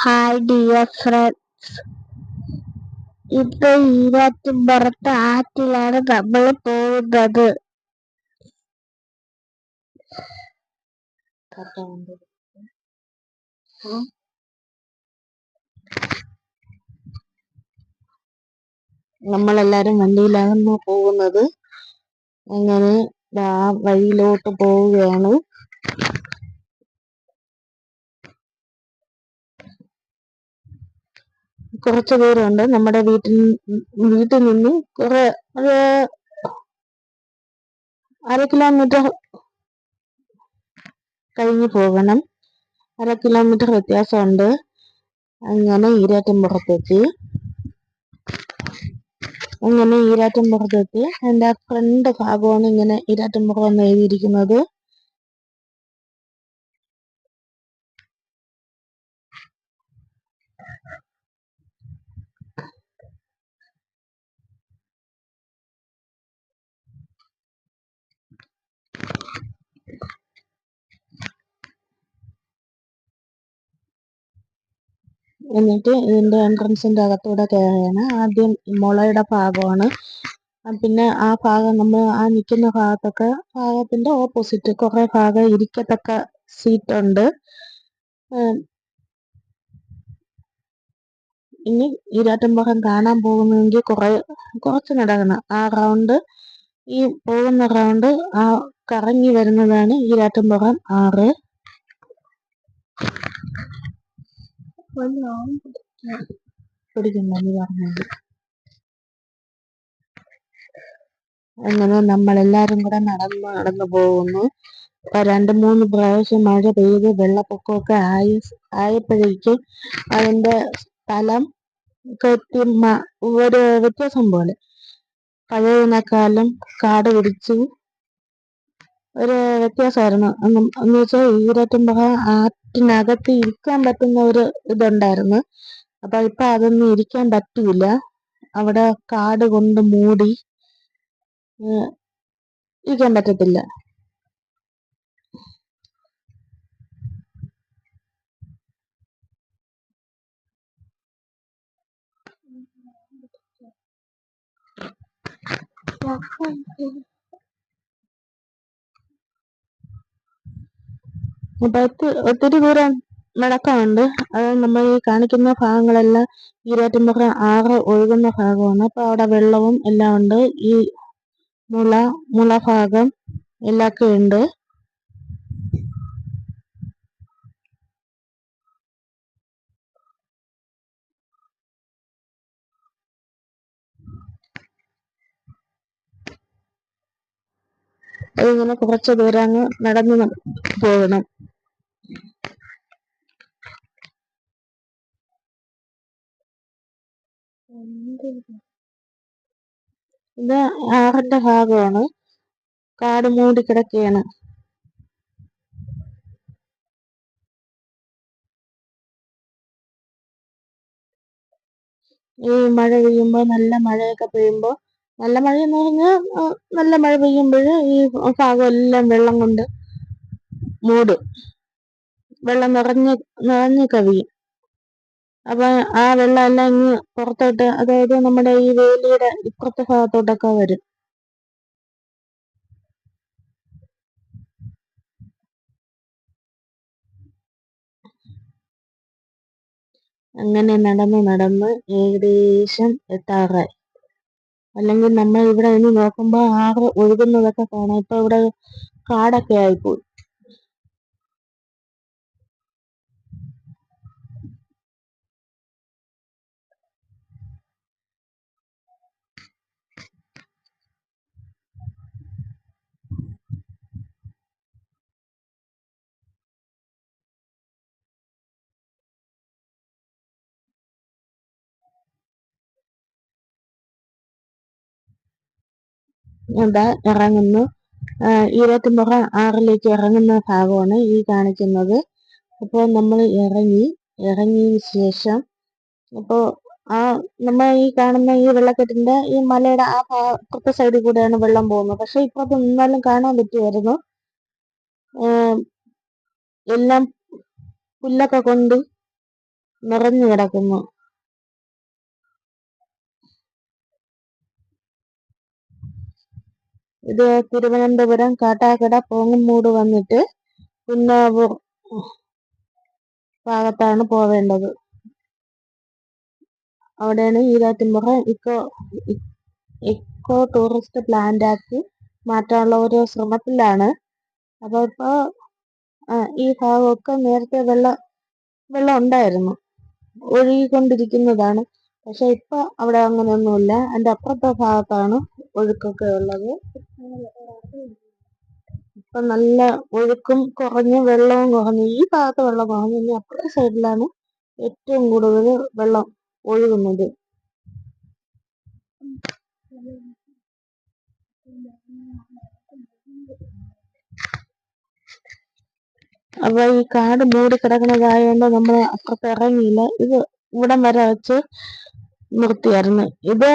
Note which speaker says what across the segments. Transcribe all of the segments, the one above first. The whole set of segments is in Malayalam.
Speaker 1: ഹായ് ഡിയർ ഫ്രണ്ട്സ് ഇപ്പൊ ഈരാറ്റുംപുറത്ത് ആറ്റിലാണ് നമ്മൾ പോകുന്നത്.
Speaker 2: നമ്മളെല്ലാരും വണ്ടിയിലാണ് പോകുന്നത്. അങ്ങനെ വഴിയിലോട്ട് പോവുകയാണ്. കുറച്ച് ദൂരമുണ്ട്. നമ്മുടെ വീട്ടിൽ വീട്ടിൽ നിന്ന് കുറെ ഒരു അര കിലോമീറ്റർ കഴിഞ്ഞു പോകണം. അര കിലോമീറ്റർ വ്യത്യാസമുണ്ട്. അങ്ങനെ ഈരാറ്റുംപുറത്തെത്തി അങ്ങനെ ഈരാറ്റുംപുറത്തെത്തി എന്റെ ഫ്രണ്ട് ഭാഗമാണ് ഇങ്ങനെ ഈരാറ്റുംപുറം എന്ന് എഴുതിയിരിക്കുന്നത്. എന്നിട്ട് ഇതിന്റെ എൻട്രൻസിന്റെ അകത്തൂടെ കയറുകയാണ് ആദ്യം മുളയുടെ ഭാഗമാണ്. പിന്നെ ആ ഭാഗം നമ്മൾ ആ നിൽക്കുന്ന ഭാഗത്തൊക്കെ ഭാഗത്തിന്റെ ഓപ്പോസിറ്റ് കുറേ ഭാഗം ഇരിക്കത്തക്ക സീറ്റ് ഉണ്ട്. ഇനി ഈരാറ്റുംപുറം കാണാൻ പോകുന്നെങ്കിൽ കുറേ കുറച്ച് നടക്കണം. ആ റൗണ്ട് ഈ പോകുന്ന റൗണ്ട് ആ കറങ്ങി വരുന്നതാണ് ഈരാറ്റുംപുറം ആറ്. പിടിക്കുന്നു പറഞ്ഞത് അങ്ങനെ നമ്മളെല്ലാരും കൂടെ നടന്ന് നടന്നു പോകുന്നു. ഇപ്പൊ രണ്ട് മൂന്ന് പ്രാവശ്യം മഴ പെയ്ത് വെള്ളപ്പൊക്കമൊക്കെ ആയി ആയപ്പോഴേക്കും അതിന്റെ സ്ഥലം കെട്ടി ഒരു വ്യത്യാസം പോലെ. പഴയതിനേക്കാളും കാട് പിടിച്ചു. ഒരു വ്യത്യാസമായിരുന്നു. എന്ന് വെച്ചാൽ ഈരാറ്റുംപുഴ ആറ്റിനകത്ത് ഇരിക്കാൻ പറ്റുന്ന ഒരു ഇതുണ്ടായിരുന്നു. അപ്പൊ ഇപ്പൊ അതൊന്നും ഇരിക്കാൻ പറ്റൂല അവിടെ കാട് കൊണ്ട് മൂടി ഇരിക്കാൻ പറ്റത്തില്ല. അപ്പൊ ഒത്തിരി ദൂരം നടക്കാനുണ്ട്. അത് നമ്മൾ ഈ കാണിക്കുന്ന ഭാഗങ്ങളെല്ലാം ഈരാറ്റുപുഴ ആറ് ഒഴുകുന്ന ഭാഗമാണ്. അപ്പൊ അവിടെ വെള്ളവും എല്ലാം ഉണ്ട്. ഈ മുള മുള ഭാഗം എല്ലാമൊക്കെ ഉണ്ട്. അതിങ്ങനെ കുറച്ച് ദൂരം അങ്ങ് നടന്ന് പോകണം ഇത് ആറിന്റെ ഭാഗമാണ്. കാട് മൂടി കിടക്കുകയാണ് ഈ മഴ പെയ്യുമ്പോൾ നല്ല മഴയൊക്കെ പെയ്യുമ്പോൾ നല്ല മഴ എന്ന് പറഞ്ഞാൽ നല്ല മഴ പെയ്യുമ്പോൾ ഈ ഭാഗം എല്ലാം വെള്ളം കൊണ്ട് മൂടും. വെള്ളം നിറഞ്ഞ് നിറഞ്ഞ് കവിയും. അപ്പൊ ആ വെള്ളം എല്ലാം ഇങ്ങ് പുറത്തോട്ട് അതായത് നമ്മുടെ ഈ വേലിയുടെ ഇപ്പുറത്തെ ഭാഗത്തോട്ടൊക്കെ വരും. അങ്ങനെ നടന്ന് നടന്ന് ഏകദേശം എത്താറായി. അല്ലെങ്കിൽ നമ്മൾ ഇവിടെ നിന്ന് നോക്കുമ്പോൾ ആറ് ഒഴുകുന്നതൊക്കെ കാണാം. ഇപ്പൊ ഇവിടെ കാടൊക്കെ ആയിപ്പോയി. എന്താ? ഇറങ്ങുന്നു. ഈരാറ്റുപുഴ ആറിലേക്ക് ഇറങ്ങുന്ന ഭാഗമാണ് ഈ കാണിക്കുന്നത്. അപ്പോൾ നമ്മൾ ഇറങ്ങി ഇറങ്ങിയതിന് ശേഷം അപ്പോൾ ആ നമ്മൾ ഈ കാണുന്ന ഈ വെള്ളക്കെട്ടിന്റെ ഈ മലയുടെ ആ അപ്പുറത്തെ സൈഡിൽ കൂടെയാണ് വെള്ളം പോകുന്നത്. പക്ഷെ ഇപ്പുറത്ത് നിന്നാലും കാണാൻ പറ്റുമായിരുന്നു. എല്ലാം പുല്ലൊക്കെ കൊണ്ട് നിറഞ്ഞു കിടക്കുന്നു. ഇത് തിരുവനന്തപുരം കാട്ടാക്കട പോങ്ങുമൂട് വന്നിട്ട് കുന്നാവൂർ ഭാഗത്താണ് പോവേണ്ടത്. അവിടെയാണ് Eerattumpura eco eco tourist plant ആക്കി മാറ്റാനുള്ള ഒരു ശ്രമത്തിലാണ്. അപ്പോൾ ഇപ്പോൾ ഈ ഭാഗമൊക്കെ നേരത്തെ വെള്ളം വെള്ളം ഉണ്ടായിരുന്നു. ഒഴുകിക്കൊണ്ടിരിക്കുന്നതാണ്. പക്ഷെ ഇപ്പൊ അവിടെ അങ്ങനെയൊന്നുമില്ല. അതിന്റെ അപ്പുറത്തെ ഭാഗത്താണ് ഒഴുക്കൊക്കെ ഉള്ളത്. ഇപ്പൊ നല്ല ഒഴുക്കും കുറഞ്ഞ് വെള്ളവും കുറഞ്ഞു ഈ ഭാഗത്ത് വെള്ളം കുറഞ്ഞു ഇനി അപ്പുറത്തെ സൈഡിലാണ് ഏറ്റവും കൂടുതൽ വെള്ളം ഒഴുകുന്നത്. അപ്പൊ ഈ കാട് മൂടി കിടക്കുന്നതായതുകൊണ്ട് നമ്മൾ അപ്പുറത്ത് ഇറങ്ങിയില്ല. ഇത് ഇവിടം വരെ വെച്ച് നിർത്തിയായിരുന്നു ഇത്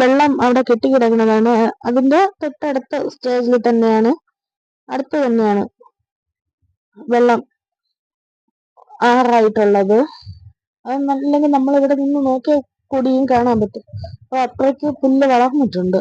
Speaker 2: വെള്ളം അവിടെ കെട്ടിക്കിടക്കുന്നതാണ്. അതിന്റെ തൊട്ടടുത്ത സ്റ്റേജിൽ തന്നെയാണ്. അടുത്ത് തന്നെയാണ് വെള്ളം ആറായിട്ടുള്ളത്. അത് നമ്മൾ ഇവിടെ നിന്ന് നോക്കിയാൽ കൂടിയും കാണാൻ പറ്റും. അപ്പൊ അത്രയ്ക്ക് പുല്ല് വളർന്നിട്ടുണ്ട്.